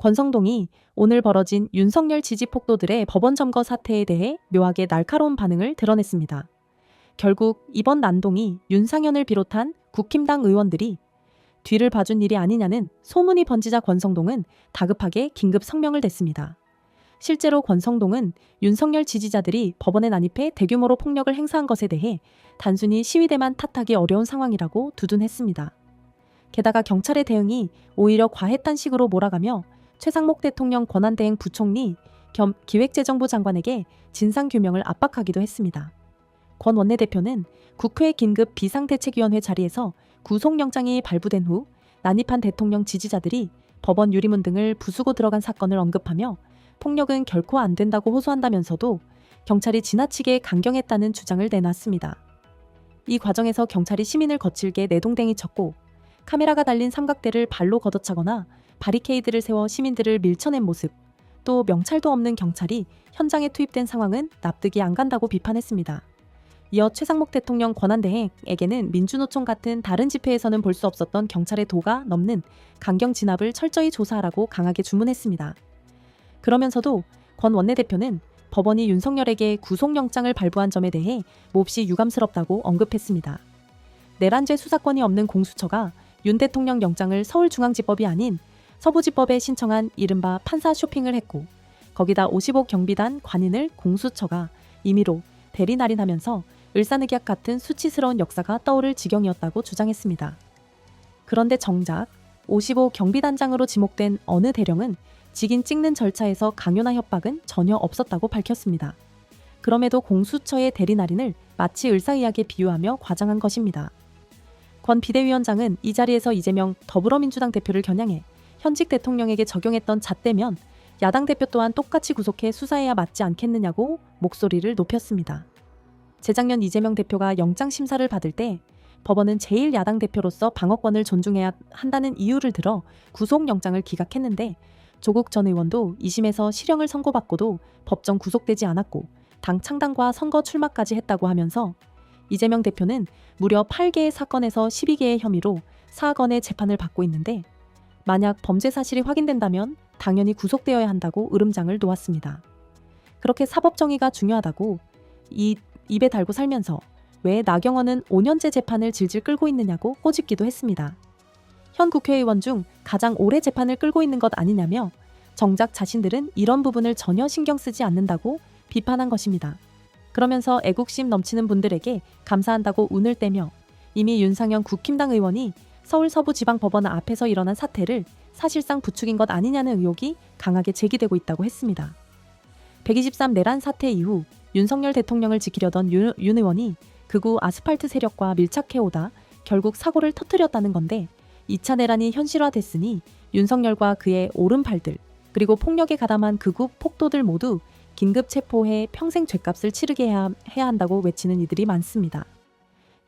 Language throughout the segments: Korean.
권성동이 오늘 벌어진 윤석열 지지 폭도들의 법원 점거 사태에 대해 묘하게 날카로운 반응을 드러냈습니다. 결국 이번 난동이 윤상현을 비롯한 국힘당 의원들이 뒤를 봐준 일이 아니냐는 소문이 번지자 권성동은 다급하게 긴급 성명을 냈습니다. 실제로 권성동은 윤석열 지지자들이 법원에 난입해 대규모로 폭력을 행사한 것에 대해 단순히 시위대만 탓하기 어려운 상황이라고 두둔했습니다. 게다가 경찰의 대응이 오히려 과했단 식으로 몰아가며 최상목 대통령 권한대행 부총리 겸 기획재정부 장관에게 진상규명을 압박하기도 했습니다. 권 원내대표는 국회 긴급 비상대책위원회 자리에서 구속영장이 발부된 후 난입한 대통령 지지자들이 법원 유리문 등을 부수고 들어간 사건을 언급하며 폭력은 결코 안 된다고 호소한다면서도 경찰이 지나치게 강경했다는 주장을 내놨습니다. 이 과정에서 경찰이 시민을 거칠게 내동댕이 쳤고 카메라가 달린 삼각대를 발로 걷어차거나 바리케이드를 세워 시민들을 밀쳐낸 모습, 또 명찰도 없는 경찰이 현장에 투입된 상황은 납득이 안 간다고 비판했습니다. 이어 최상목 대통령 권한대행에게는 민주노총 같은 다른 집회에서는 볼 수 없었던 경찰의 도가 넘는 강경 진압을 철저히 조사하라고 강하게 주문했습니다. 그러면서도 권 원내대표는 법원이 윤석열에게 구속영장을 발부한 점에 대해 몹시 유감스럽다고 언급했습니다. 내란죄 수사권이 없는 공수처가 윤 대통령 영장을 서울중앙지법이 아닌 서부지법에 신청한 이른바 판사 쇼핑을 했고 거기다 55 경비단 관인을 공수처가 임의로 대리 날인하면서 을사늑약 같은 수치스러운 역사가 떠오를 지경이었다고 주장했습니다. 그런데 정작 55 경비단장으로 지목된 어느 대령은 직인 찍는 절차에서 강요나 협박은 전혀 없었다고 밝혔습니다. 그럼에도 공수처의 대리 날인을 마치 을사의학에 비유하며 과장한 것입니다. 권 비대위원장은 이 자리에서 이재명 더불어민주당 대표를 겨냥해 현직 대통령에게 적용했던 잣대면 야당 대표 또한 똑같이 구속해 수사해야 맞지 않겠느냐고 목소리를 높였습니다. 재작년 이재명 대표가 영장 심사를 받을 때 법원은 제일 야당 대표로서 방어권을 존중해야 한다는 이유를 들어 구속 영장을 기각했는데 조국 전 의원도 2심에서 실형을 선고받고도 법정 구속되지 않았고 당 창당과 선거 출마까지 했다고 하면서 이재명 대표는 무려 8개의 사건에서 12개의 혐의로 사건의 재판을 받고 있는데 만약 범죄 사실이 확인된다면 당연히 구속되어야 한다고 으름장을 놓았습니다. 그렇게 사법 정의가 중요하다고 이 입에 달고 살면서 왜 나경원은 5년째 재판을 질질 끌고 있느냐고 꼬집기도 했습니다. 현 국회의원 중 가장 오래 재판을 끌고 있는 것 아니냐며 정작 자신들은 이런 부분을 전혀 신경 쓰지 않는다고 비판한 것입니다. 그러면서 애국심 넘치는 분들에게 감사한다고 운을 떼며 이미 윤상현 국힘당 의원이 서울 서부지방법원 앞에서 일어난 사태를 사실상 부추긴 것 아니냐는 의혹이 강하게 제기되고 있다고 했습니다. 123 내란 사태 이후 윤석열 대통령을 지키려던 윤, 윤 의원이 극우 아스팔트 세력과 밀착해오다 결국 사고를 터뜨렸다는 건데 2차 내란이 현실화됐으니 윤석열과 그의 오른팔들 그리고 폭력에 가담한 극우 폭도들 모두 긴급 체포해 평생 죗값을 치르게 해야, 해야 한다고 외치는 이들이 많습니다.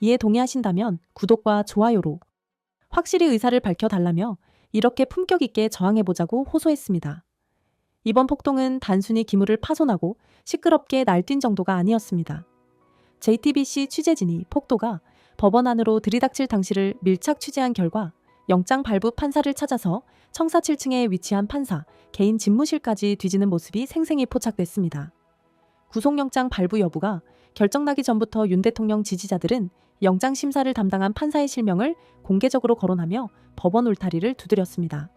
이에 동의하신다면 구독과 좋아요로 확실히 의사를 밝혀달라며 이렇게 품격 있게 저항해보자고 호소했습니다. 이번 폭동은 단순히 기물을 파손하고 시끄럽게 날뛴 정도가 아니었습니다. JTBC 취재진이 폭도가 법원 안으로 들이닥칠 당시를 밀착 취재한 결과 영장 발부 판사를 찾아서 청사 7층에 위치한 판사 개인 집무실까지 뒤지는 모습이 생생히 포착됐습니다. 구속영장 발부 여부가 결정나기 전부터 윤 대통령 지지자들은 영장 심사를 담당한 판사의 실명을 공개적으로 거론하며 법원 울타리를 두드렸습니다.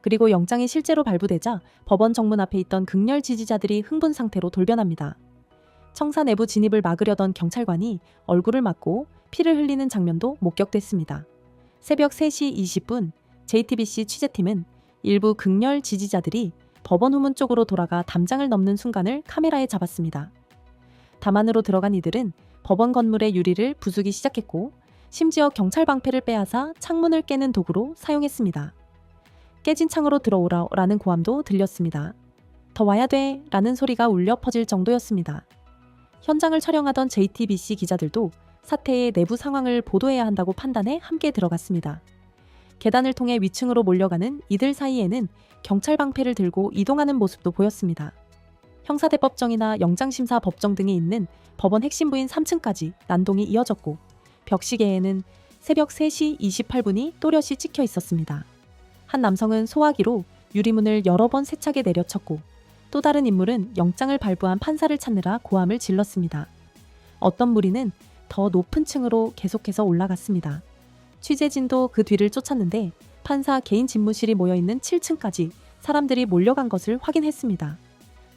그리고 영장이 실제로 발부되자 법원 정문 앞에 있던 극렬 지지자들이 흥분 상태로 돌변합니다. 청사 내부 진입을 막으려던 경찰관이 얼굴을 맞고 피를 흘리는 장면도 목격됐습니다. 새벽 3시 20분 JTBC 취재팀은 일부 극렬 지지자들이 법원 후문 쪽으로 돌아가 담장을 넘는 순간을 카메라에 잡았습니다. 담안으로 들어간 이들은 법원 건물의 유리를 부수기 시작했고 심지어 경찰 방패를 빼앗아 창문을 깨는 도구로 사용했습니다. 깨진 창으로 들어오라라는 고함도 들렸습니다. 더 와야 돼 라는 소리가 울려 퍼질 정도였습니다. 현장을 촬영하던 JTBC 기자들도 사태의 내부 상황을 보도해야 한다고 판단해 함께 들어갔습니다. 계단을 통해 위층으로 몰려가는 이들 사이에는 경찰 방패를 들고 이동하는 모습도 보였습니다. 형사대법정이나 영장심사 법정 등이 있는 법원 핵심 부인 3층까지 난동이 이어졌고 벽시계에는 새벽 3시 28분이 또렷이 찍혀 있었습니다. 한 남성은 소화기로 유리문을 여러 번 세차게 내려쳤고 또 다른 인물은 영장을 발부한 판사를 찾느라 고함을 질렀습니다. 어떤 무리는 더 높은 층으로 계속해서 올라갔습니다. 취재진도 그 뒤를 쫓았는데 판사 개인 집무실이 모여있는 7층까지 사람들이 몰려간 것을 확인했습니다.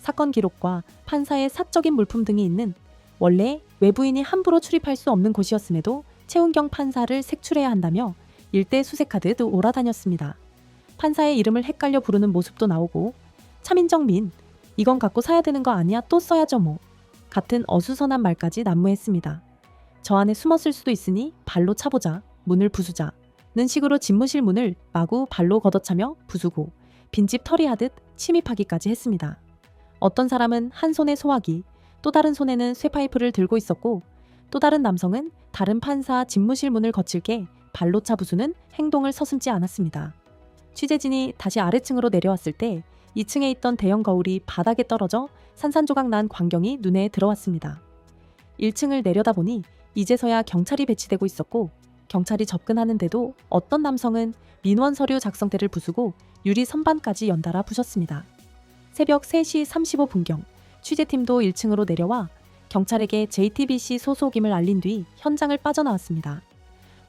사건 기록과 판사의 사적인 물품 등이 있는 원래 외부인이 함부로 출입할 수 없는 곳이었음에도 최운경 판사를 색출해야 한다며 일대 수색하듯 오라다녔습니다. 판사의 이름을 헷갈려 부르는 모습도 나오고 차민정민 이건 갖고 사야 되는 거 아니야 또 써야죠 뭐 같은 어수선한 말까지 난무했습니다. 저 안에 숨었을 수도 있으니 발로 차보자 문을 부수자 는 식으로 집무실 문을 마구 발로 걷어차며 부수고 빈집 털이하듯 침입하기까지 했습니다. 어떤 사람은 한 손에 소화기, 또 다른 손에는 쇠파이프를 들고 있었고 또 다른 남성은 다른 판사 집무실 문을 거칠 게 발로 차 부수는 행동을 서슴지 않았습니다. 취재진이 다시 아래층으로 내려왔을 때 2층에 있던 대형 거울이 바닥에 떨어져 산산조각 난 광경이 눈에 들어왔습니다. 1층을 내려다보니 이제서야 경찰이 배치되고 있었고 경찰이 접근하는데도 어떤 남성은 민원 서류 작성대를 부수고 유리 선반까지 연달아 부셨습니다. 새벽 3시 35분경 취재팀도 1층으로 내려와 경찰에게 JTBC 소속임을 알린 뒤 현장을 빠져나왔습니다.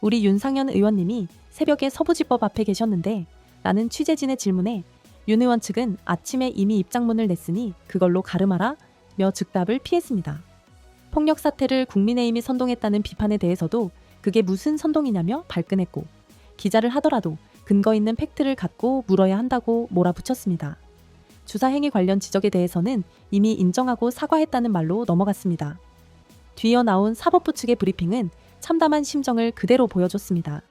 우리 윤상현 의원님이 새벽에 서부지법 앞에 계셨는데 라는 취재진의 질문에 윤 의원 측은 아침에 이미 입장문을 냈으니 그걸로 가름하라 며 즉답을 피했습니다. 폭력 사태를 국민의힘이 선동했다는 비판에 대해서도 그게 무슨 선동이냐며 발끈했고 기자를 하더라도 근거 있는 팩트를 갖고 물어야 한다고 몰아붙였습니다. 주사 행위 관련 지적에 대해서는 이미 인정하고 사과했다는 말로 넘어갔습니다. 뒤이어 나온 사법부 측의 브리핑은 참담한 심정을 그대로 보여줬습니다.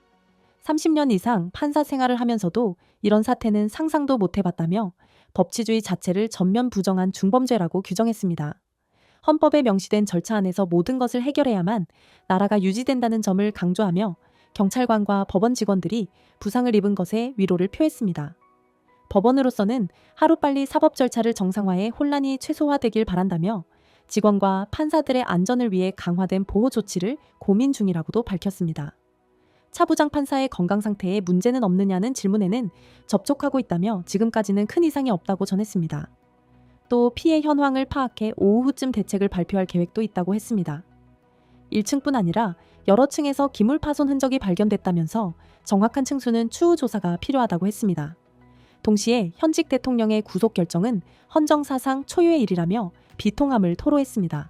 30년 이상 판사 생활을 하면서도 이런 사태는 상상도 못 해봤다며 법치주의 자체를 전면 부정한 중범죄라고 규정했습니다. 헌법에 명시된 절차 안에서 모든 것을 해결해야만 나라가 유지된다는 점을 강조하며 경찰관과 법원 직원들이 부상을 입은 것에 위로를 표했습니다. 법원으로서는 하루빨리 사법 절차를 정상화해 혼란이 최소화되길 바란다며 직원과 판사들의 안전을 위해 강화된 보호 조치를 고민 중이라고도 밝혔습니다. 차부장 판사의 건강 상태에 문제는 없느냐는 질문에는 접촉하고 있다며 지금까지는 큰 이상이 없다고 전했습니다. 또 피해 현황을 파악해 오후쯤 대책을 발표할 계획도 있다고 했습니다. 1층뿐 아니라 여러 층에서 기물 파손 흔적이 발견됐다면서 정확한 층수는 추후 조사가 필요하다고 했습니다. 동시에 현직 대통령의 구속 결정은 헌정 사상 초유의 일이라며 비통함을 토로했습니다.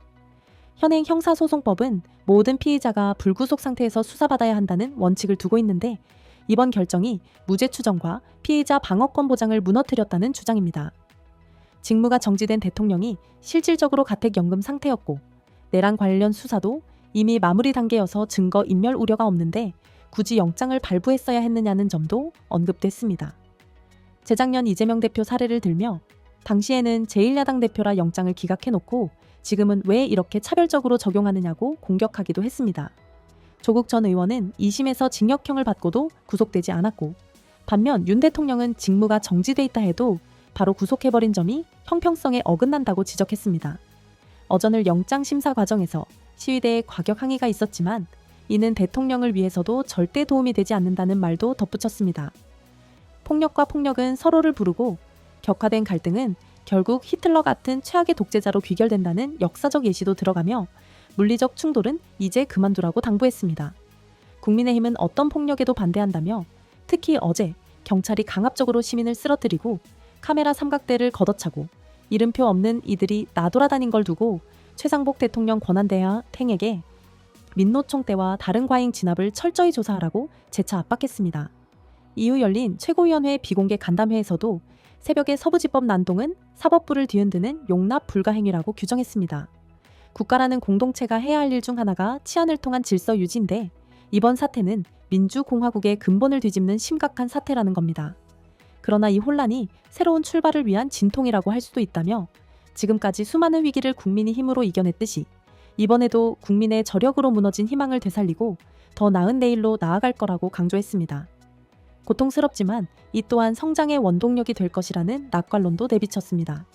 현행 형사소송법은 모든 피의자가 불구속 상태에서 수사받아야 한다는 원칙을 두고 있는데 이번 결정이 무죄 추정과 피의자 방어권 보장을 무너뜨렸다는 주장입니다. 직무가 정지된 대통령이 실질적으로 가택연금 상태였고 내란 관련 수사도 이미 마무리 단계여서 증거 인멸 우려가 없는데 굳이 영장을 발부했어야 했느냐는 점도 언급됐습니다. 재작년 이재명 대표 사례를 들며 당시에는 제1야당 대표라 영장을 기각해놓고 지금은 왜 이렇게 차별적으로 적용하느냐고 공격하기도 했습니다. 조국 전 의원은 2심에서 징역형을 받고도 구속되지 않았고 반면 윤 대통령은 직무가 정지돼 있다 해도 바로 구속해버린 점이 형평성에 어긋난다고 지적했습니다. 어전을 영장 심사 과정에서 시위대의 과격 항의가 있었지만 이는 대통령을 위해서도 절대 도움이 되지 않는다는 말도 덧붙였습니다. 폭력과 폭력은 서로를 부르고 격화된 갈등은 결국 히틀러 같은 최악의 독재자로 귀결된다는 역사적 예시도 들어가며 물리적 충돌은 이제 그만두라고 당부했습니다. 국민의힘은 어떤 폭력에도 반대한다며 특히 어제 경찰이 강압적으로 시민을 쓰러뜨리고 카메라 삼각대를 걷어차고 이름표 없는 이들이 나돌아다닌 걸 두고 최상복 대통령 권한대하 탱에게 민노총 때와 다른 과잉 진압을 철저히 조사하라고 재차 압박했습니다. 이후 열린 최고위원회 비공개 간담회에서도 새벽에 서부지법 난동은 사법부를 뒤흔드는 용납 불가 행위라고 규정했습니다. 국가라는 공동체가 해야 할 일 중 하나가 치안을 통한 질서 유지인데 이번 사태는 민주공화국의 근본을 뒤집는 심각한 사태라는 겁니다. 그러나 이 혼란이 새로운 출발을 위한 진통이라고 할 수도 있다며 지금까지 수많은 위기를 국민이 힘으로 이겨냈듯이 이번에도 국민의 저력으로 무너진 희망을 되살리고 더 나은 내일로 나아갈 거라고 강조했습니다. 고통스럽지만 이 또한 성장의 원동력이 될 것이라는 낙관론도 내비쳤습니다.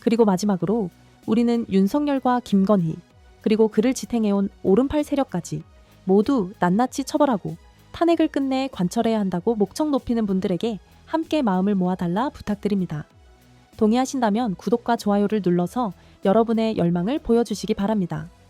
그리고 마지막으로 우리는 윤석열과 김건희 그리고 그를 지탱해온 오른팔 세력까지 모두 낱낱이 처벌하고 탄핵을 끝내 관철해야 한다고 목청 높이는 분들에게 함께 마음을 모아달라 부탁드립니다. 동의하신다면 구독과 좋아요를 눌러서 여러분의 열망을 보여주시기 바랍니다.